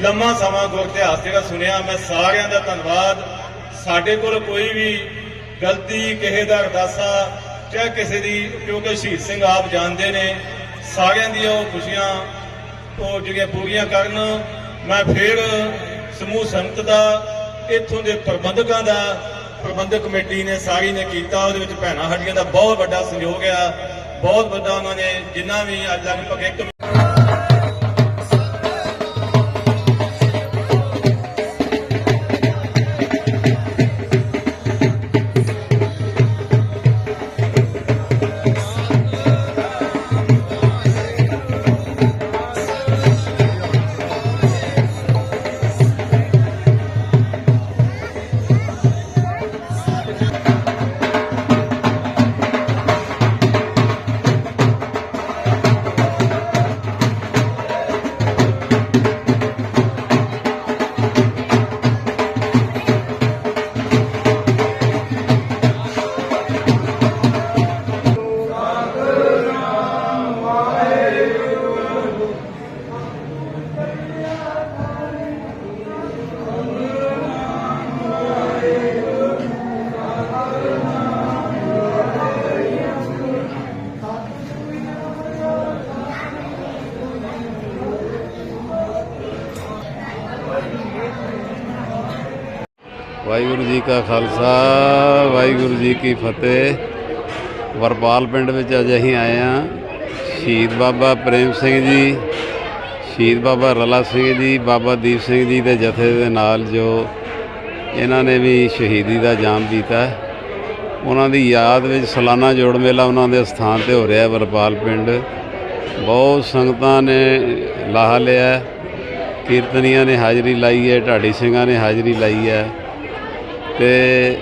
ਲੰਮਾ ਸਮਾਂ ਗੁਰ ਇਤਿਹਾਸ ਜਿਹੜਾ ਸੁਣਿਆ, ਮੈਂ ਸਾਰਿਆਂ ਦਾ ਧੰਨਵਾਦ। ਸਾਡੇ ਕੋਲ ਕੋਈ ਵੀ ਗਲਤੀ, ਕਿਸੇ ਦਾ ਅਰਦਾਸਾ ਚਾਹੇ ਕਿਸੇ ਦੀ, ਕਿਉਂਕਿ ਸ਼ਹੀਦ ਸਿੰਘ ਆਪ ਜਾਣਦੇ ਨੇ, ਸਾਰਿਆਂ ਦੀਆਂ ਉਹ ਖੁਸ਼ੀਆਂ ਉਹ ਜਿਹੜੀਆਂ ਪੂਰੀਆਂ ਕਰਨ, ਮੈਂ ਫਿਰ ਸਮੂਹ ਸੰਗਤ ਦਾ, ਇੱਥੋਂ ਦੇ ਪ੍ਰਬੰਧਕਾਂ ਦਾ, ਪ੍ਰਬੰਧਕ ਕਮੇਟੀ ਨੇ ਸਾਰੀ ਨੇ ਕੀਤਾ, ਉਹਦੇ ਵਿੱਚ ਭੈਣਾਂ ਹੱਡੀਆਂ ਦਾ ਬਹੁਤ ਵੱਡਾ ਸਹਿਯੋਗ ਆ, ਬਹੁਤ ਵੱਡਾ ਉਹਨਾਂ ਨੇ, ਜਿੰਨਾ ਵੀ ਅੱਜ ਲਗਭਗ ਇੱਕ ਵਾਹਿਗੁਰੂ ਜੀ ਕਾ ਖਾਲਸਾ, ਵਾਹਿਗੁਰੂ ਜੀ ਕੀ ਫਤਿਹ। ਵਰਪਾਲ ਪਿੰਡ ਵਿੱਚ ਅੱਜ ਅਸੀਂ ਆਏ ਆ ਸ਼ਹੀਦ ਬਾਬਾ ਪ੍ਰੇਮ ਸਿੰਘ ਜੀ, ਸ਼ਹੀਦ ਬਾਬਾ ਰਲਾ ਸਿੰਘ ਜੀ, ਬਾਬਾ ਦੀਪ ਸਿੰਘ ਜੀ ਦੇ ਜਥੇ ਦੇ ਨਾਲ ਜੋ ਇਹਨਾਂ ਨੇ ਵੀ ਸ਼ਹੀਦੀ ਦਾ ਜਾਮ ਦਿੱਤਾ ਉਹਨਾਂ ਦੀ ਯਾਦ ਵਿੱਚ ਸਾਲਾਨਾ ਜੋੜ ਮੇਲਾ ਉਹਨਾਂ ਦੇ ਸਥਾਨ ਤੇ ਹੋ ਰਿਹਾ ਵਰਪਾਲ ਪਿੰਡ। ਬਹੁਤ ਸੰਗਤਾਂ ਨੇ ਲਾਹਾ ਲਿਆ, ਕੀਰਤਨੀਆਂ ਨੇ ਹਾਜ਼ਰੀ ਲਾਈ ਹੈ, ਢਾਡੀ ਸਿੰਘਾਂ ਨੇ ਹਾਜ਼ਰੀ ਲਾਈ ਹੈ। ਤੇ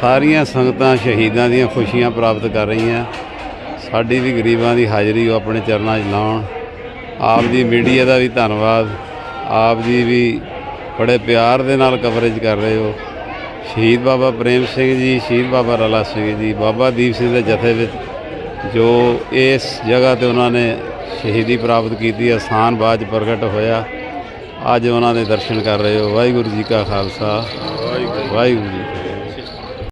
ਸਾਰੀਆਂ ਸੰਗਤਾਂ ਸ਼ਹੀਦਾਂ ਦੀਆਂ ਖੁਸ਼ੀਆਂ ਪ੍ਰਾਪਤ ਕਰ ਰਹੀਆਂ। ਸਾਡੀ ਵੀ ਗਰੀਬਾਂ ਦੀ ਹਾਜ਼ਰੀ ਉਹ ਆਪਣੇ ਚਰਨਾਂ 'ਚ ਲਾਉਣ। ਆਪ ਦੀ ਮੀਡੀਆ ਦਾ ਵੀ ਧੰਨਵਾਦ। ਆਪ ਜੀ ਵੀ ਬੜੇ ਪਿਆਰ ਦੇ ਨਾਲ ਕਵਰੇਜ ਕਰ ਰਹੇ ਹੋ। ਸ਼ਹੀਦ ਬਾਬਾ ਪ੍ਰੇਮ ਸਿੰਘ ਜੀ, ਸ਼ਹੀਦ ਬਾਬਾ ਰਲਾ ਸਿੰਘ ਜੀ, ਬਾਬਾ ਦੀਪ ਸਿੰਘ ਦੇ ਜਥੇ ਵਿੱਚ ਜੋ ਇਸ ਜਗ੍ਹਾ ਤੇ ਉਹਨਾਂ ਨੇ ਸ਼ਹੀਦੀ ਪ੍ਰਾਪਤ ਕੀਤੀ ਆਸਾਨ ਬਾਜ਼ ਪ੍ਰਗਟ ਹੋਇਆ। ਅੱਜ ਉਹਨਾਂ ਦੇ ਦਰਸ਼ਨ ਕਰ ਰਹੇ ਹੋ। ਵਾਹਿਗੁਰੂ ਜੀ ਕਾ ਖਾਲਸਾ। ਵਾਹਿਗੁਰੂ ਜੀ